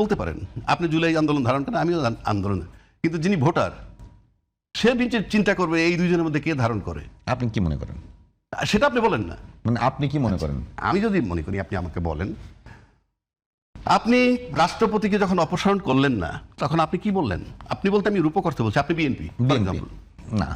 বলতে পারেন আপনি জুলাই আন্দোলন ধারণ করেন আমিও আন্দোলন। কিন্তু যিনি ভোটার সে নিজে চিন্তা করবে এই দুইজনের মধ্যে কে ধারণ করে। আপনি কি মনে করেন? সেটা আপনি বলেন না। মানে আপনি কি মনে করেন? আমি যদি মনে করি আপনি আমাকে বলেন। আপনি রাষ্ট্রপতিকে যখন অপসারণ করলেন না তখন আপনি কি বললেন? আপনি বলতে আমি রূপক অর্থে বলছি আপনি বিএনপি না।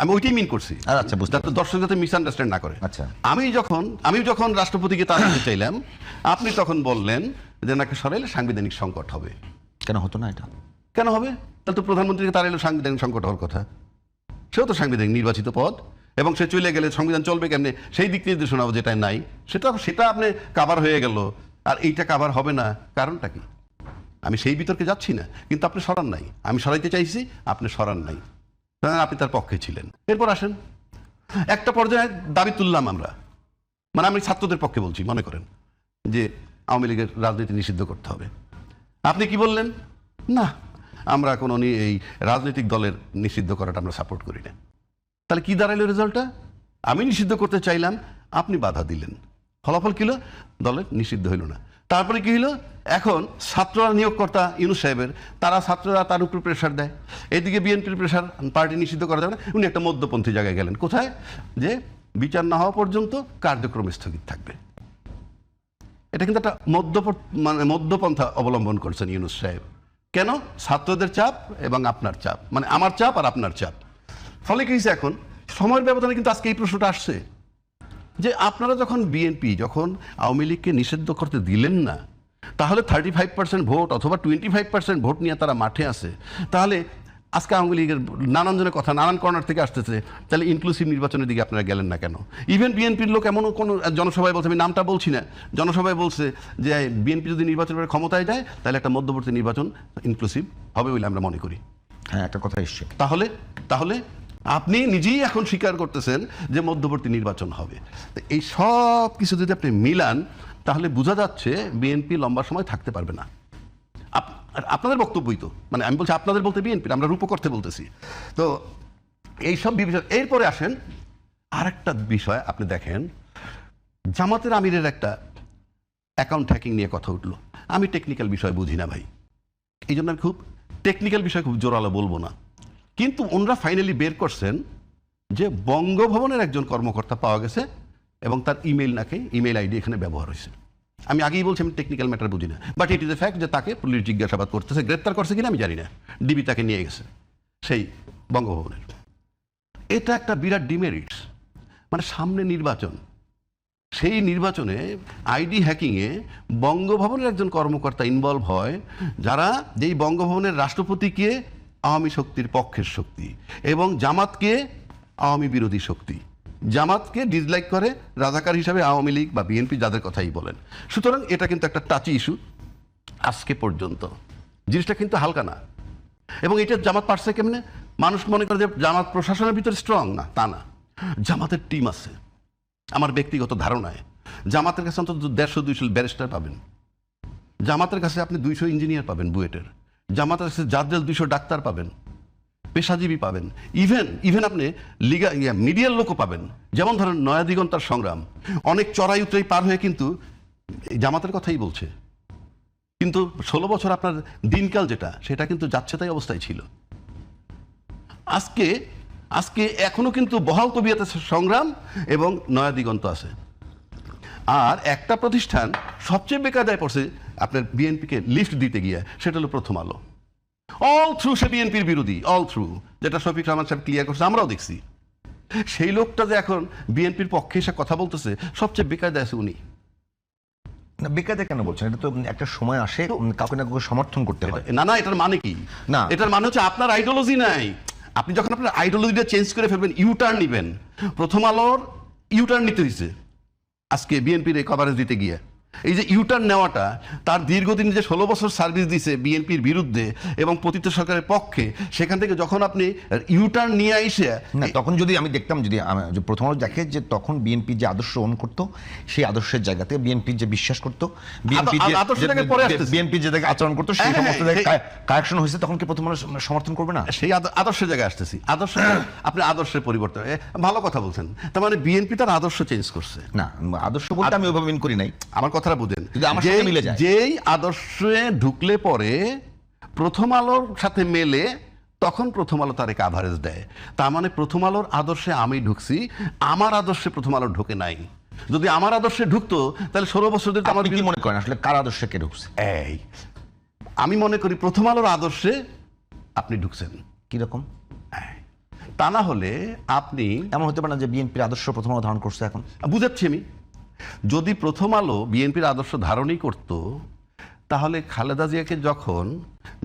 আমি ওইটাই মিন করছি আর আচ্ছা, বুঝতে যাতে দর্শক যাতে মিসআন্ডারস্ট্যান্ড না করে। আচ্ছা। আমি যখন আমি যখন রাষ্ট্রপতিকে তাড়াতে চাইলাম আপনি তখন বললেন যে নাকি সরাইলে সাংবিধানিক সংকট হবে। কেন হতো না এটা? কেন হবে? তাহলে তো প্রধানমন্ত্রীকে তাড়াইলে সাংবিধানিক সংকট হওয়ার কথা। সেও তো সাংবিধানিক নির্বাচিত পদ এবং সে চলে গেলে সংবিধান চলবে কেমনে? সেই দিক নির্দেশনা যেটা নাই সেটা সেটা আপনি কাবার হয়ে গেল। আর এইটা কাবার হবে না কারণটা কি? আমি সেই বিতর্কে যাচ্ছি না কিন্তু আপনি সরান নাই। আমি সরাইতে চাইছি আপনি সরান নাই। আপনি তার পক্ষে ছিলেন। এরপর আসেন। একটা পর্যায়ে দাবি তুললাম আমরা। মানে আমি ছাত্রদের পক্ষে বলছি মনে করেন। যে আওয়ামী লীগের রাজনীতি নিষিদ্ধ করতে হবে। আপনি কি বললেন? না, আমরা কোনো এই রাজনৈতিক দলের নিষিদ্ধ করাটা আমরা সাপোর্ট করি না। তাহলে কি দাঁড়াইলো রেজাল্টটা আমি নিষিদ্ধ করতে চাইলাম, আপনি বাধা দিলেন। ফলাফল কি হলো? দলের নিষিদ্ধ হইল না। তারপরে কি হলো এখন ছাত্ররা নিয়োগকর্তা ইউনুস সাহেবের, তারা ছাত্ররা তার উপর প্রেশার দেয়। এদিকে বিএনপির প্রেশার পার্টি নিষিদ্ধ করা যাবে না উনি একটা মধ্যপন্থী জায়গায় গেলেন। কোথায়? যে বিচার না হওয়া পর্যন্ত কার্যক্রম স্থগিত থাকবে। এটা কিন্তু একটা মধ্য মানে মধ্যপন্থা অবলম্বন করছেন ইউনুস সাহেব। কেন? ছাত্রদের চাপ এবং আপনার চাপ। মানে আমার চাপ আর আপনার চাপ। ফলে কি এখন? সময়ের ব্যবধানে কিন্তু আজকে এই প্রশ্নটা আসছে। যে আপনারা যখন বিএনপি, যখন আওয়ামী লীগকে নিষিদ্ধ করতে দিলেন না, তাহলে থার্টি ফাইভ পার্সেন্ট ভোট অথবা টোয়েন্টি ফাইভ পার্সেন্ট ভোট নিয়ে তারা মাঠে আসে তাহলে আজকে আওয়ামী লীগের নানান জনের কথা নানান কর্নার থেকে আসতেছে। তাহলে ইনক্লুসিভ নির্বাচনের দিকে আপনারা গেলেন না কেন? ইভেন বিএনপির লোক এমনও কোনো জনসভায় বলছে আমি নামটা বলছি না। জনসভায় বলছে যে বিএনপি যদি নির্বাচনের ক্ষমতায় যায় তাহলে একটা মধ্যবর্তী নির্বাচন ইনক্লুসিভ হবে বলে আমরা মনে করি। হ্যাঁ একটা কথা এসছে। তাহলে তাহলে আপনি নিজেই এখন স্বীকার করতেছেন যে মধ্যবর্তী নির্বাচন হবে। তো এই সব কিছু যদি আপনি মিলান তাহলে বোঝা যাচ্ছে বিএনপি লম্বা সময় থাকতে পারবে না। আপনাদের বক্তব্যই তো। মানে আমি বলছি আপনাদের বলতে বিএনপি আমরা রূপক অর্থে বলতেছি। তো এইসব বিবেচনা এরপরে আসেন, আরেকটা বিষয় আপনি দেখেন, জামাতের আমিরের একটা অ্যাকাউন্ট হ্যাকিং নিয়ে কথা উঠল। আমি টেকনিক্যাল বিষয় বুঝি না ভাই। এই জন্য আমি খুব টেকনিক্যাল বিষয় খুব জোরালো বলব না। কিন্তু ওনারা ফাইনালি বের করছেন যে বঙ্গভবনের একজন কর্মকর্তা পাওয়া গেছে এবং তার ইমেল নাকি ইমেল আইডি এখানে ব্যবহার হয়েছে। আমি আগেই বলছি, আমি টেকনিক্যাল ম্যাটার বুঝি না। But it is a fact যে তাকে পুলিশ জিজ্ঞাসাবাদ করতেছে, গ্রেপ্তার করছে কিনা আমি জানি না। ডিবি তাকে নিয়ে গেছে, সেই বঙ্গভবনের। এটা একটা বিরাট ডিমেরিটস মানে সামনে নির্বাচন। সেই নির্বাচনে আইডি হ্যাকিংয়ে বঙ্গভবনের একজন কর্মকর্তা ইনভলভ হয়, যারা যেই বঙ্গভবনের রাষ্ট্রপতিকে আওয়ামী শক্তির পক্ষের শক্তি এবং জামাতকে আওয়ামী বিরোধী শক্তি। জামাতকে ডিসলাইক করে রাজাকার হিসাবে আওয়ামী লীগ বা বিএনপি যাদের কথাই বলেন। সুতরাং এটা কিন্তু একটা টাচি ইস্যু আজকে পর্যন্ত। জিনিসটা কিন্তু হালকা না। এবং এটা জামাত পারছে কেমনে? মানুষ মনে করে যে জামাত প্রশাসনের ভিতরে স্ট্রং না, তা না। জামাতের টিম আছে। আমার ব্যক্তিগত ধারণায়। জামাতের কাছে অন্তত দেড়শো দুইশো ব্যারিস্টার পাবেন। জামাতের কাছে আপনি দুইশো ইঞ্জিনিয়ার পাবেন বুয়েটের। জামাতের কাছে জাদ্রেল দুইশো ডাক্তার পাবেন। পেশাজীবী পাবেন। ইভেন ইভেন আপনি লিগা মিডিয়ার লোকও পাবেন। যেমন ধরেন নয়া দিগন্তার সংগ্রাম। অনেক চড়াই উতরাই পার হয়ে কিন্তু জামাতের কথাই বলছে। কিন্তু ষোলো বছর আপনার দিনকাল যেটা, সেটা কিন্তু যাচ্ছে তাই অবস্থায় ছিল। আজকে আজকে এখনও কিন্তু বহাল তবিয়াতে সংগ্রাম এবং নয়া দিগন্ত আছে। আর একটা প্রতিষ্ঠান সবচেয়ে বেকায়দায় পড়ছে আপনার বিএনপিকে লিফট দিতে গিয়ে, সেটা হলো প্রথম আলো। অল থ্রু সে বিএনপির বিরোধী অল থ্রু যেটা শফিক রহমান সাহেব ক্লিয়ার করছে আমরাও দেখছি। সেই লোকটা যে এখন বিএনপির পক্ষে এসে কথা বলতেছে সবচেয়ে বেকায়দায় আছে উনি। না বেকায়দা কেন বলছেন? এটা তো একটা সময় আসে কাউকে না কাউকে সমর্থন করতে হয়। না না এটার মানে কি? না। এটার মানে হচ্ছে আপনার আইডিওলজি নাই। আপনি যখন আপনার আইডিওলজিটা চেঞ্জ করে ফেলবেন ইউটার্ন নিবেন। প্রথম আলোর ইউটার্ন নিতে হয়েছে আজকে বিএনপির এই কভারেজ দিতে গিয়ে। এই যে ইউটার্ন নেওয়াটা তার দীর্ঘদিন যে ষোলো বছর সার্ভিস দিছে বিএনপির বিরুদ্ধে এবং পতিত সরকারের পক্ষে সেখান থেকে যখন আপনি ইউটার্ন নিয়ে আইসে তখন যদি আমি দেখতাম যদি প্রথম দেখে যে তখন বিএনপি যে আদর্শ অন করতো সেই আদর্শের জায়গাতে বিএনপি যে বিশ্বাস করতো বিএনপি। বিএনপি যে আচরণ করতো সেই হ্যাঁ, সমস্ত হ্যাঁ। কারেকশন হয়েছে তখন কি প্রথম সমর্থন করবে না সেই আদ- আদর্শের জায়গায় আসতেছি আদর্শ আপনি আদর্শের পরিবর্তন ভালো কথা বলছেন তার মানে বিএনপি তার আদর্শ চেঞ্জ করছে না আদর্শ বলতে আমি ওইভাবে মিন করি নাই আমার কথাটা বুঝেন। যেই- আদর্শে ঢুকলে পরে প্রথম আলোর সাথে মেলে তখন প্রথম আলো তার কাভারেজ দেয়। তার মানে প্রথম আলোর আদর্শে আমি ঢুকছি আমার আদর্শে প্রথম আলো ঢুকে নাই। যদি আমার আদর্শে ঢুকতো তাহলে ষোলো বছর ধরে আমার কি মনে করেন আসলে কার আদর্শে কে ঢুকছে? এই। আমি মনে করি প্রথম আলোর আদর্শে আপনি ঢুকছেন। কীরকম? তা না হলে আপনি এমন হতে পারে না যে বিএনপির আদর্শ প্রথম আলো ধারণ করছে এখন। বুঝাচ্ছি আমি। যদি প্রথম আলো বিএনপির আদর্শ ধারণই করত, তাহলে খালেদা জিয়াকে যখন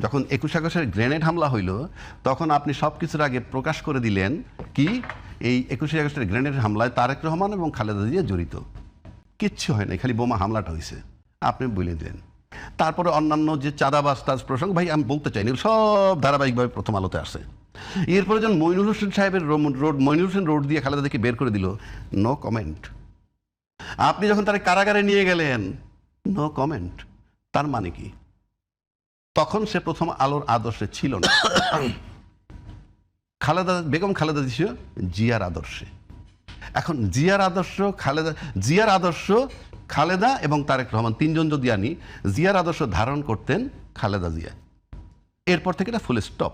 যখন একুশ আগস্টের গ্রেনেড হামলা হইল, তখন আপনি সব কিছুর আগে প্রকাশ করে দিলেন কি, এই একুশে আগস্টের গ্রেনেড হামলায় তারেক রহমান এবং খালেদা জিয়া জড়িত। কিচ্ছু হয় নাই, খালি বোমা হামলাটা হয়েছে আপনি বলে দিলেন তারপরে অন্যান্য যে চাঁদাবাজ, তাজ প্রসঙ্গ, ভাই, আমি বলতে চাইনি, সব ধারাবাহিকভাবে প্রথম আলোতে আসে এরপরে যখন মইনুল হোসেন সাহেবের রোড মইনুল হোসেন রোড দিয়ে খালেদাকে বের করে দিল নো কমেন্ট আপনি যখন তার কারাগারে নিয়ে গেলেন নো কমেন্ট তার মানে কি? তখন সে প্রথম আলোর আদর্শে ছিল না। খালেদা, বেগম খালেদা ছিল জিয়ার আদর্শে। এখন জিয়ার আদর্শ খালেদা, জিয়ার আদর্শ খালেদা এবং তারেক রহমান, তিনজন যদি আনি, জিয়ার আদর্শ ধারণ করতেন খালেদা জিয়া। এরপর থেকে এটা ফুল স্টপ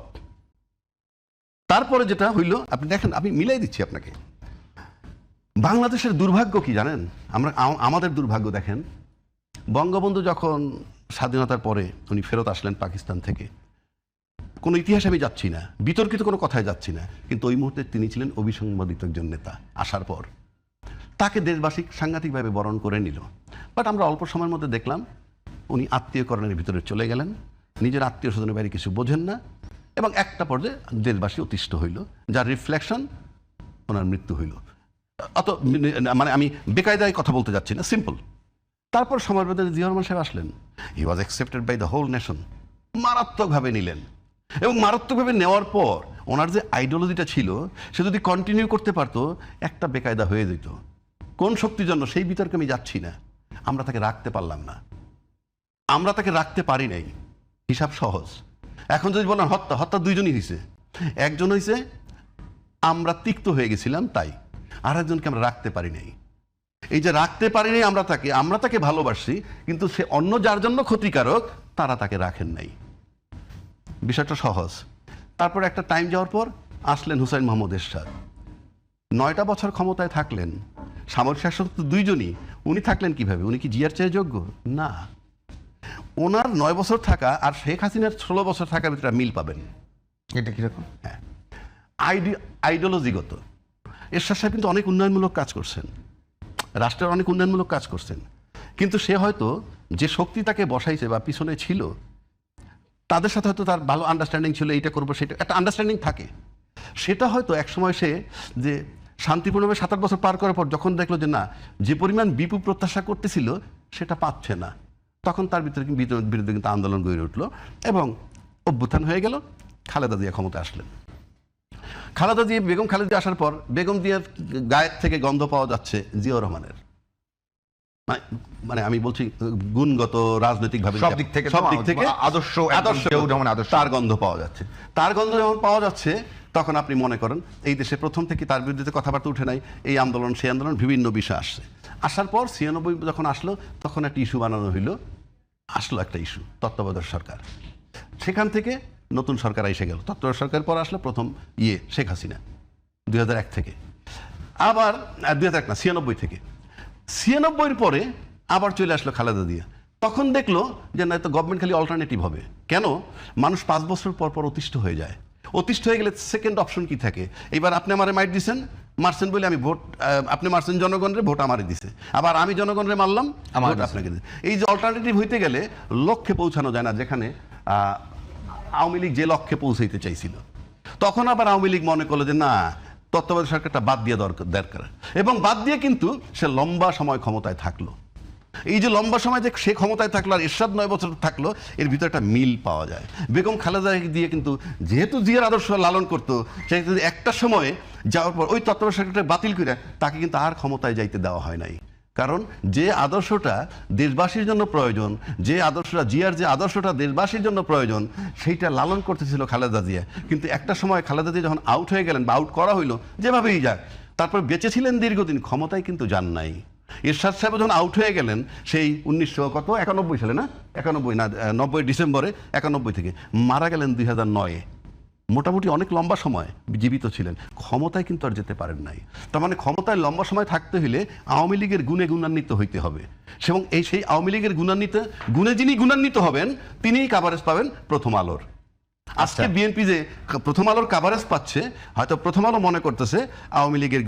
তারপরে যেটা হইল, আপনি দেখেন, আমি মিলাই দিচ্ছি আপনাকে। বাংলাদেশের দুর্ভাগ্য কি জানেন? আমরা আমাদের দুর্ভাগ্য দেখেন, বঙ্গবন্ধু যখন স্বাধীনতার পরে উনি ফেরত আসলেন পাকিস্তান থেকে, কোনো ইতিহাসে আমি যাচ্ছি না, বিতর্কিত কোনো কথায় যাচ্ছি না, কিন্তু ওই মুহূর্তে তিনি ছিলেন অভিসংবাদিত একজন নেতা আসার পর। তাকে দেশবাসী সাংঘাতিকভাবে বরণ করে নিল। বাট আমরা অল্প সময়ের মধ্যে দেখলাম উনি আত্মীয়করণের ভিতরে চলে গেলেন, নিজের আত্মীয় স্বজনের বাইরে কিছু বোঝেন না এবং একটা পর্যায়ে দেশবাসী অতিষ্ঠ হইল, যার রিফ্লেকশন ওনার মৃত্যু হইল। মানে আমি বেকায়দায় কথা বলতে যাচ্ছি না সিম্পল তারপর সময়ের মধ্যে জিয়া রহমান সাহেব আসলেন। He was accepted by the whole nation মারাত্মকভাবে নিলেন। এবং মারাত্মকভাবে নেওয়ার পর ওনার যে আইডিওলজিটা ছিল, সে যদি কন্টিনিউ করতে পারতো, একটা বেকায়দা হয়ে যেত। কোন শক্তির জন্য? সেই বিতর্কে আমি যাচ্ছি না। আমরা তাকে রাখতে পারলাম না। আমরা তাকে রাখতে পারি নাই। হিসাব সহজ। এখন যদি বলেন হত্যা হত্যা দুইজনই হয়েছে একজন হয়েছে আমরা তিক্ত হয়ে গেছিলাম তাই। আর একজনকে আমরা রাখতে পারি নাই। এই যে রাখতে পারিনি আমরা তাকে আমরা তাকে ভালোবাসি কিন্তু সে অন্য যার জন্য ক্ষতিকারক তারা তাকে রাখেন নাই। বিষয়টা সহজ। তারপর একটা টাইম যাওয়ার পর আসলেন হুসাইন মোহাম্মদ এরশাদ। নয়টা বছর ক্ষমতায় থাকলেন। সামরিক শাসক তো দুইজনই। উনি থাকলেন কীভাবে? উনি কি জিয়ার চেয়ে যোগ্য? না। ওনার নয় বছর থাকা আর শেখ হাসিনার ষোলো বছর থাকার ভিতরে মিল পাবেন। এটা কীরকম? হ্যাঁ। আইডি আইডিওলজিগত এরশাদ সাহেব কিন্তু অনেক উন্নয়নমূলক কাজ করছেন। রাষ্ট্রের অনেক উন্নয়নমূলক কাজ করছেন। কিন্তু সে হয়তো যে শক্তি তাকে বসাইছে বা পিছনে ছিল, তাদের সাথে হয়তো তার ভালো আন্ডারস্ট্যান্ডিং ছিল, এইটা করব, সেটা, একটা আন্ডারস্ট্যান্ডিং থাকে। সেটা হয়তো একসময় সে যে শান্তিপূর্ণভাবে সাত আট বছর পার করার পর যখন দেখল যে না, যে পরিমাণ বিপু প্রত্যাশা করতেছিল, সেটা পাচ্ছে না। তখন তার ভিতরে বিরুদ্ধে কিন্তু আন্দোলন গড়ে উঠল এবং অভ্যুত্থান হয়ে গেল। খালেদা জিয়া ক্ষমতা আসলেন। খালেদা জিয়া বেগম খালেদা আসার পর বেগম জিয়ার গায়ের থেকে গন্ধ পাওয়া যাচ্ছে জিয়াউর রহমানের। মানে- আমি বলছি গুণগত রাজনৈতিক ভাবে সব দিক থেকে সব দিক থেকে আদর্শ আদর্শ। আদর্শ। তার গন্ধ পাওয়া যাচ্ছে। তার গন্ধ যখন পাওয়া যাচ্ছে তখন আপনি মনে করেন এই দেশে প্রথম থেকে তার বিরুদ্ধে কথাবার্তা উঠে নাই এই আন্দোলন সেই আন্দোলন বিভিন্ন বিষয় আসছে। আসার পর ছিয়ানব্বই যখন আসলো তখন একটা ইস্যু বানানো হইল। আসলো একটা ইস্যু তত্ত্বাবধায়ক সরকার। সেখান থেকে নতুন সরকার এসে গেল। তত্ত্বাবধায়ক সরকার পর আসলো প্রথম ইয়ে শেখ হাসিনা দুই হাজার এক থেকে। আবার দুই হাজার এক না ছিয়ানব্বই থেকে। ছিয়ানব্বইয়ের পরে আবার চলে আসলো খালেদা দিয়া তখন দেখল যে না তো গভর্নমেন্ট খালি অল্টারনেটিভ হবে। কেন? মানুষ পাঁচ বছর পর পর অতিষ্ঠ হয়ে যায়। অতিষ্ঠ হয়ে গেলে সেকেন্ড অপশন কি থাকে? এবার আপনি আমারে মাইট দিছেন মারছেন বলে আমি ভোট আপনি মারছেন জনগণের ভোট আমারে দিছে। আবার আমি জনগণের মারলাম আমার আপনাকে এই যে অল্টারনেটিভ হইতে গেলে লক্ষ্যে পৌঁছানো যায় না যেখানে আওয়ামী লীগ যে লক্ষ্যে পৌঁছাইতে চাইছিল। তখন আবার আওয়ামী লীগ মনে করল যে, না, তত্ত্বাবধায়ক সরকারটা বাদ দিয়ে দরকার দরকার। এবং বাদ দিয়ে কিন্তু সে লম্বা সময় ক্ষমতায় থাকল। এই যে লম্বা সময় যে সে ক্ষমতায় থাকল আর এরশাদ নয় বছর থাকল, এর ভিতরে একটা মিল পাওয়া যায়। বেগম খালেদা দিয়ে কিন্তু, যেহেতু জিয়ার আদর্শ লালন করতো, সে একটা সময়ে যাওয়ার পর ওই তত্ত্বাবধায়ক সরকারটা বাতিল করে তাকে কিন্তু আর ক্ষমতায় যাইতে দেওয়া হয় নাই। কারণ যে আদর্শটা দেশবাসীর জন্য প্রয়োজন, যে আদর্শটা, জিয়ার যে আদর্শটা দেশবাসীর জন্য প্রয়োজন, সেইটা লালন করতেছিল খালেদা জিয়া। কিন্তু একটা সময় খালেদা জিয়া যখন আউট হয়ে গেলেন বা আউট করা হইল, যেভাবেই যাক, তারপর বেঁচেছিলেন দীর্ঘদিন, ক্ষমতায় কিন্তু যান নাই। এরশাদ সাহেব যখন আউট হয়ে গেলেন, সেই উনিশশো কত? একানব্বই সালে না? একানব্বই না নব্বই ডিসেম্বরে, একানব্বই থেকে, মারা গেলেন দুই হাজার নয়ে। মোটামুটি অনেক লম্বা সময় জীবিত ছিলেন। ক্ষমতায় কিন্তু আর যেতে পারেন নাই। তার মানে ক্ষমতায় লম্বা সময় থাকতে হলে আওয়ামী লীগের গুণে গুণান্বিত হইতে হবে। এবং এই সেই আওয়ামী লীগের গুণান্বিত গুণে যিনি গুণান্বিত হবেন তিনিই কাভারেজ পাবেন প্রথম আলোর। আজকে বিএনপি যে প্রথম আলোর কাভারেজ পাচ্ছে হয়তো প্রথম আলো মনে করতেছে আওয়ামী লীগের